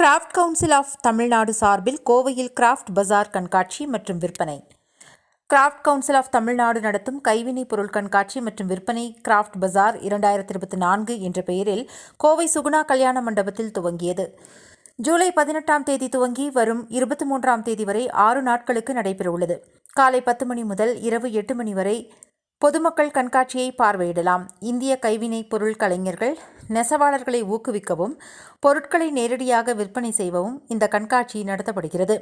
Craft council of Tamil Nadu சார்பில் கோவையில் craft பஜார் கண்காட்சி மற்றும் விற்பனை. கிராஃப்ட் கவுன்சில் ஆஃப் தமிழ்நாடு நடத்தும் கைவினைப் பொருள் கண்காட்சி மற்றும் விற்பனை கிராஃப்ட் பஜார் இரண்டாயிரத்தி இருபத்தி நான்கு என்ற பெயரில் கோவை சுகுணா கல்யாண மண்டபத்தில் துவங்கியது. ஜூலை பதினெட்டாம் தேதி துவங்கி வரும் இருபத்தி மூன்றாம் தேதி வரை ஆறு நாட்களுக்கு நடைபெறவுள்ளது. காலை பத்து மணி முதல் இரவு எட்டு மணி வரை பொதுமக்கள் கண்காட்சியை பார்வையிடலாம். இந்திய கைவினைப் பொருள் கலைஞர்கள் நெசவாளர்களை ஊக்குவிக்கவும் பொருட்களை நேரடியாக விற்பனை செய்யவும் இந்த கண்காட்சி நடத்தப்படுகிறது.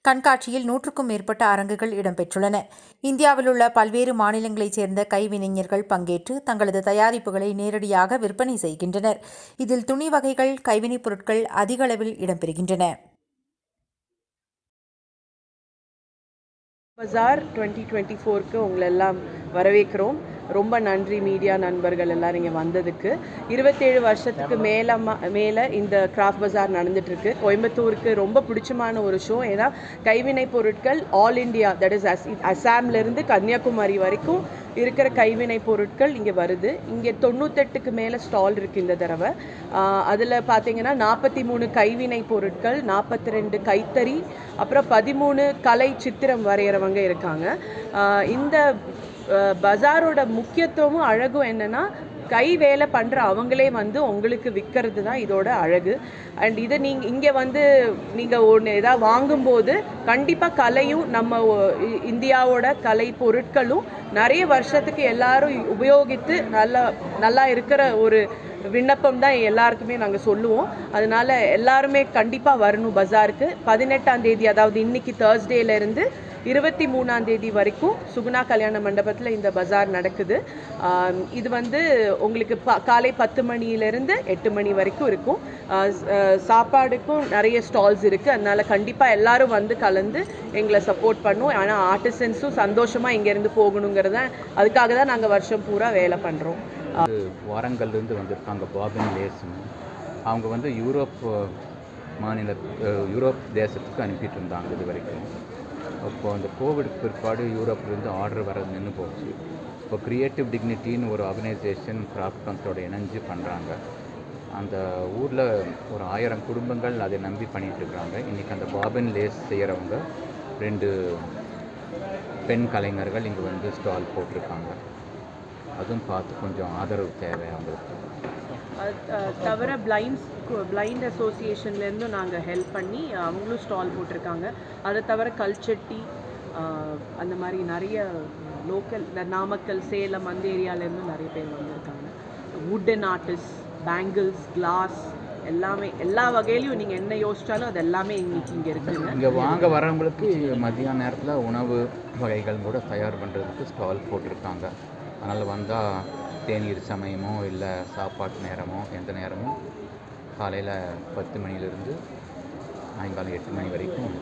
கண்காட்சியில் நூற்றுக்கும் மேற்பட்ட அரங்குகள் இடம்பெற்றுள்ளன. இந்தியாவில் உள்ள பல்வேறு மாநிலங்களைச் சேர்ந்த கைவினைஞர்கள் பங்கேற்று தங்களது தயாரிப்புகளை நேரடியாக விற்பனை செய்கின்றனர். இதில் துணி வகைகள் கைவினைப் பொருட்கள் அதிகளவில் இடம்பெறுகின்றன. பஜார் டுவெண்ட்டி டுவெண்ட்டி ஃபோருக்கு உங்களெல்லாம் வரவேற்கிறோம். ரொம்ப நன்றி மீடியா நண்பர்கள் எல்லாம் இங்கே வந்ததுக்கு. இருபத்தேழு வருஷத்துக்கு மேலே மேலே இந்த கிராஃப்ட் பஜார் நடந்துட்டுருக்கு. கோயம்புத்தூருக்கு ரொம்ப பிடிச்சமான ஒரு ஷோ ஏன்னா கைவினை பொருட்கள் all India that is as அசாம்லேருந்து Kanyakumari வரைக்கும் இருக்கிற கைவினை பொருட்கள் இங்கே வருது. இங்கே தொண்ணூத்தெட்டுக்கு மேலே ஸ்டால் இருக்குது இந்த தடவை. அதில் பார்த்தீங்கன்னா நாற்பத்தி மூணு கைவினை பொருட்கள் நாற்பத்தி ரெண்டு கைத்தறி அப்புறம் பதிமூணு கலை சித்திரம் வரைகிறவங்க இருக்காங்க. இந்த பஜாரோட முக்கியத்துவமும் அழகும் என்னென்னா கை வேலை பண்ணுற அவங்களே வந்து உங்களுக்கு விற்கிறது தான் இதோட அழகு. அண்ட் இதை நீங்கள் இங்கே வந்து நீங்கள் ஒன்று எதாவது வாங்கும்போது கண்டிப்பாக கலையும் நம்ம இந்தியாவோட கலை பொருட்களும் நிறைய வருஷத்துக்கு எல்லாரும் உபயோகித்து நல்லா நல்லா இருக்கிற ஒரு விண்ணப்பம் தான் எல்லாருக்குமே நாங்கள் சொல்லுவோம். அதனால எல்லாருமே கண்டிப்பாக வரணும் பஜாருக்கு. பதினெட்டாம் தேதி அதாவது இன்னைக்கு தேர்ஸ்டேலேருந்து இருந்து இருபத்தி மூணாம் தேதி வரைக்கும் சுகுணா கல்யாண மண்டபத்தில் இந்த பஜார் நடக்குது. இது வந்து உங்களுக்கு ப காலை பத்து மணியிலேருந்து எட்டு மணி வரைக்கும் இருக்கும். சாப்பாடுக்கும் நிறைய ஸ்டால்ஸ் இருக்குது அதனால கண்டிப்பாக எல்லாரும் வந்து கலந்து எங்களை சப்போர்ட் பண்ணும் ஆனால் ஆர்டிசன்ஸும் சந்தோஷமாக இங்கேருந்து போகணுங்கிறத அதுக்காக தான் நாங்கள் வருஷம் பூரா வேலை பண்ணுறோம் வாரங்கள்லேருந்து வந்திருக்காங்க பாபின் லேஸ்னு அவங்க வந்து யூரோப் மாநில யூரோப் தேசத்துக்கு அனுப்பிட்டு இருந்தாங்க இது வரைக்கும். அப்போ அந்த கோவிட் பிற்பாடு யூரோப்லேருந்து ஆர்டர் வர நின்று போச்சு. இப்போ க்ரியேட்டிவ் டிக்னிட்டின்னு ஒரு ஆர்கனைசேஷன் கிராஃப்ட் இணைஞ்சு பண்ணுறாங்க அந்த ஊரில் ஒரு ஆயிரம் குடும்பங்கள் அதை நம்பி பண்ணிகிட்ருக்குறாங்க இன்றைக்கி அந்த பாபின் லேஸ் செய்கிறவங்க ரெண்டு பெண் கலைஞர்கள் இங்கே வந்து ஸ்டால் போட்டிருக்காங்க. அதுவும் பார்த்து கொஞ்சம் ஆதரவு தேவை அவங்களுக்கு. தவிர பிளைண்ட்ஸ் பிளைண்ட் அசோசியேஷன்லேருந்தும் நாங்கள் ஹெல்ப் பண்ணி அவங்களும் ஸ்டால் போட்டிருக்காங்க. அதை தவிர கல்ச்சட்டி அந்த மாதிரி நிறைய லோக்கல் இந்த நாமக்கல் சேலம் அந்த ஏரியாலேருந்தும் நிறைய பேர் வந்திருக்காங்க. வுட்டன் ஆர்டிஸ்ட் பேங்கிள்ஸ் கிளாஸ் எல்லாமே எல்லா வகையிலையும் நீங்கள் என்ன யோசிச்சாலும் அது எல்லாமே இன்னைக்கு இங்கே இருக்குங்க. இங்கே வாங்க வரவங்களுக்கு மதியான நேரத்தில் உணவு வகைகள் கூட தயார் பண்ணுறதுக்கு ஸ்டால் போட்டிருக்காங்க. அதனால் வந்தால் தேநீர் சமயமோ இல்லை சாப்பாட்டு நேரமோ எந்த நேரமும் காலையில் பத்து மணிலேருந்து சாயங்காலம் எட்டு மணி வரைக்கும்